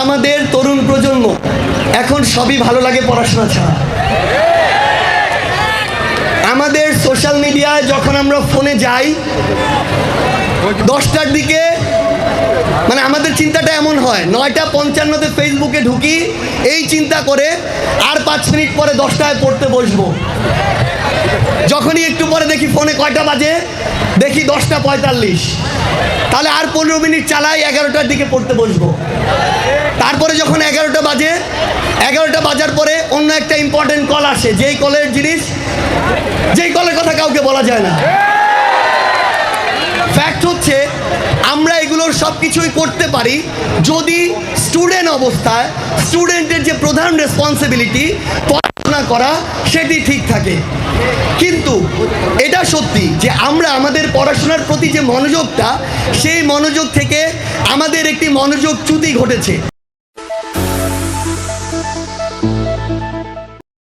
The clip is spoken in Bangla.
আমাদের তরুণ প্রজন্ম, এখন সবই ভালো লাগে পড়াশোনা ছাড়া। আমাদের সোশ্যাল মিডিয়ায় যখন আমরা ফোনে যাই, দশটার দিকে মানে আমাদের চিন্তাটা এমন হয়, নয়টা পঞ্চান্নতে ফেসবুকে ঢুকি, এই চিন্তা করে আর পাঁচ মিনিট পরে দশটায় পড়তে বসবো। যখনই একটু পরে দেখি ফোনে কয়টা বাজে, দেখি দশটা পঁয়তাল্লিশ। তাহলে আর পনেরো মিনিট চালাই এগারোটার দিকে পড়তে বসবো। তারপরে যখন এগারোটা বাজে, এগারোটা বাজার পরে অন্য একটা ইম্পর্টেন্ট কল আসে। যেই কলের জিনিস, যেই কলের কথা কাউকে বলা যায় না। ফ্যাক্ট হচ্ছে, আমরা এগুলোর সব কিছুই করতে পারি যদি স্টুডেন্ট অবস্থায় স্টুডেন্টের যে প্রধান রেসপন্সিবিলিটি পড়াশোনা করা, সেটি ঠিক থাকে। কিন্তু এটা সত্যি যে আমরা আমাদের পড়াশোনার প্রতি যে মনোযোগটা, সেই মনোযোগ থেকে আমাদের একটি মনোযোগ চ্যুতি ঘটেছে।